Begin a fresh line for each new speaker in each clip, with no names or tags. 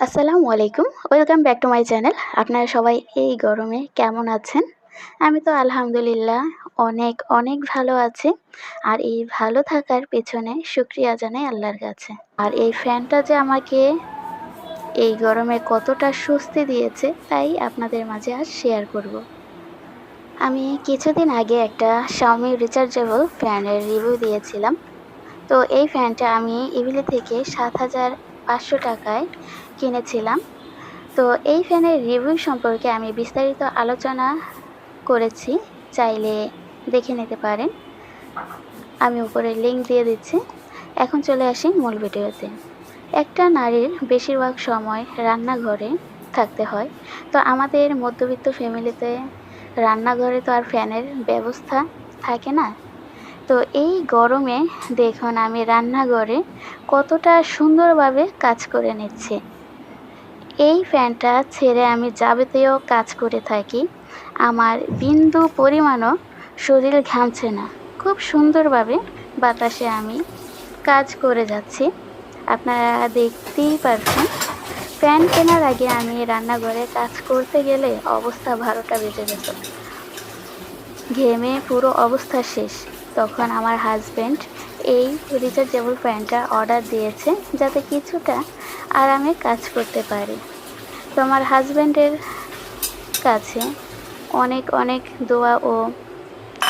আসসালামু আলাইকুম। Welcome back to my channel আপনারা সবাই এই গরমে কেমন আছেন? আমি তো আলহামদুলিল্লাহ অনেক অনেক ভালো আছি। আর এই ভালো থাকার পেছনে শুক্রিয়া জানাই আল্লাহর কাছে। আর এই ফ্যানটা যে আমাকে এই গরমে কতটা স্বস্তি দিয়েছে, তাই আপনাদের মাঝে আজ শেয়ার করব। আমি কিছুদিন আগে একটা শাওমি রিচার্জেবল ফ্যানের রিভিউ দিয়েছিলাম। তো এই ফ্যানটা আমি ইভিলি থেকে সাত হাজার পাঁচশো টাকায় কিনেছিলাম। তো এই ফ্যানের রিভিউ সম্পর্কে আমি বিস্তারিত আলোচনা করেছি, চাইলে দেখে নিতে পারেন। আমি উপরে লিঙ্ক দিয়ে দিচ্ছি। এখন চলে আসি মূল ভিডিওতে। একটা নারীর বেশিরভাগ সময় রান্নাঘরে থাকতে হয়। তো আমাদের মধ্যবিত্ত ফ্যামিলিতে রান্নাঘরে তো আর ফ্যানের ব্যবস্থা থাকে না। তো এই গরমে দেখুন আমি রান্নাঘরে কতটা সুন্দরভাবে কাজ করে নিচ্ছে। এই ফ্যানটা ছেড়ে আমি যাবতীয় কাজ করে থাকি। আমার বিন্দু পরিমাণও শরীর ঘামছে না। খুব সুন্দরভাবে বাতাসে আমি কাজ করে যাচ্ছি। আপনারা দেখতেই পারছেন, ফ্যান কেনার আগে আমি রান্নাঘরে কাজ করতে গেলে অবস্থা বারোটা বেজে যেত ঘেমে পুরো অবস্থা শেষ। তখন আমার হাজব্যান্ড এই রিচার্জেবল ফ্যানটা অর্ডার দিয়েছে যাতে কিছুটা আরামে কাজ করতে পারি। তো আমার হাজব্যান্ডের কাছে অনেক অনেক দোয়া ও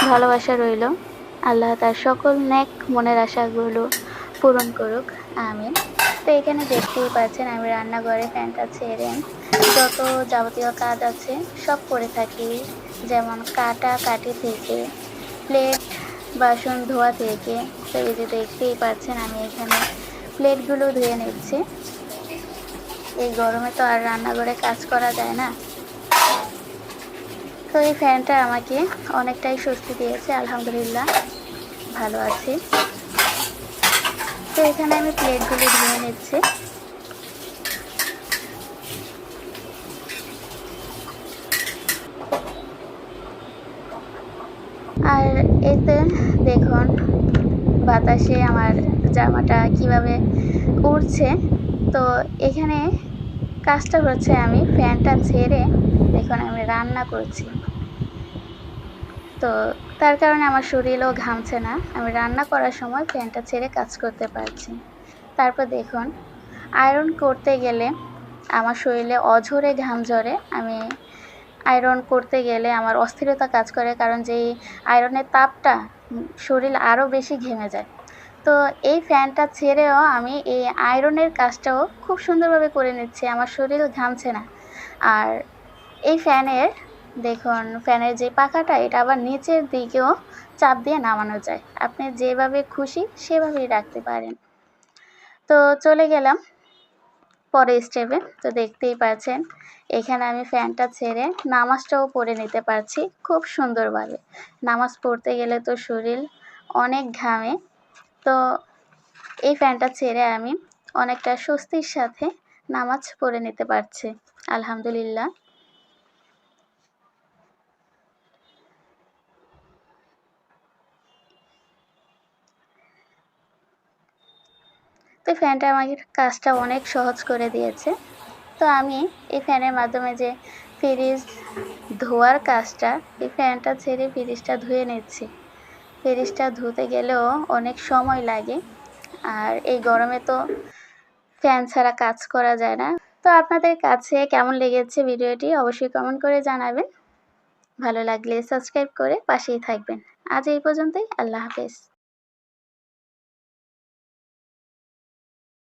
ভালোবাসা রইল। আল্লাহ তার সকল ন্যাক মনের আশাগুলো পূরণ করুক। আমি তো এখানে দেখতেই পাচ্ছেন, আমি রান্নাঘরে ফ্যানটা ছেড়ে যত যাবতীয় কাজ আছে সব করে থাকি। যেমন কাটা কাটি থেকে প্লেট বাসন ধোয়া থেকে, তো এই যে দেখতেই পাচ্ছেন আমি এখানে প্লেটগুলো ধুয়ে নিচ্ছি। এই গরমে তো আর রান্নাঘরে কাজ করা যায় না। তো এই ফ্যানটা আমাকে অনেকটাই স্বস্তি দিয়েছে, আলহামদুলিল্লাহ, ভালো আছি। তো এখানে আমি প্লেটগুলো ধুয়ে নিচ্ছি। আর এতে দেখুন বাতাসে আমার জামাটা কীভাবে উড়ছে। তো এখানে কাজটা হচ্ছে আমি ফ্যানটা ছেড়ে দেখুন আমি রান্না করছি। তো তার কারণে আমার শরীরও ঘামছে না। আমি রান্না করার সময় ফ্যানটা ছেড়ে কাজ করতে পারছি। তারপর দেখুন আয়রন করতে গেলে আমার শরীরে অঝরে ঘাম ঝরে আমি আয়রন করতে গেলে আমার অস্থিরতা কাজ করে, কারণ যেই আয়রনের তাপটা শরীর আরও বেশি ঘেমে যায়। তো এই ফ্যানটা ছেড়েও আমি এই আয়রনের কাজটাও খুব সুন্দরভাবে করে নিচ্ছি, আমার শরীর ঘামছে না। আর এই ফ্যানের, দেখুন, ফ্যানের যে পাখাটা, এটা আবার নিচের দিকেও চাপ দিয়ে নামানো যায়। আপনি যেভাবে খুশি সেভাবেই রাখতে পারেন। তো চলে গেলাম পরের স্টেপে তো দেখতেই পাচ্ছেন, এখানে আমি ফ্যানটা ছেড়ে নামাজটাও পড়ে নিতে পারছি, খুব সুন্দরভাবে। নামাজ পড়তে গেলে তো শরীর অনেক ঘামে, তো এই ফ্যানটা ছেড়ে আমি অনেকটা স্বস্তির সাথে নামাজ পড়ে নিতে পারছি, আলহামদুলিল্লাহ। তো ফ্যানটা আমাকে কাজটা অনেক সহজ করে দিয়েছে। তো আমি এই ফ্যানের মাধ্যমে যে ফ্রিজ ধোয়ার কাজটা, এই ফ্যানটা ছেড়ে ফ্রিজটা ধুয়ে নিচ্ছি। ফ্রিজটা ধুতে গেলেও অনেক সময় লাগে, আর এই গরমে তো ফ্যান ছাড়া কাজ করা যায় না। তো আপনাদের কাছে কেমন লেগেছে ভিডিওটি অবশ্যই কমেন্ট করে জানাবেন। ভালো লাগলে সাবস্ক্রাইব করে পাশেই থাকবেন। আজ এই পর্যন্তই, আল্লাহ হাফেজ।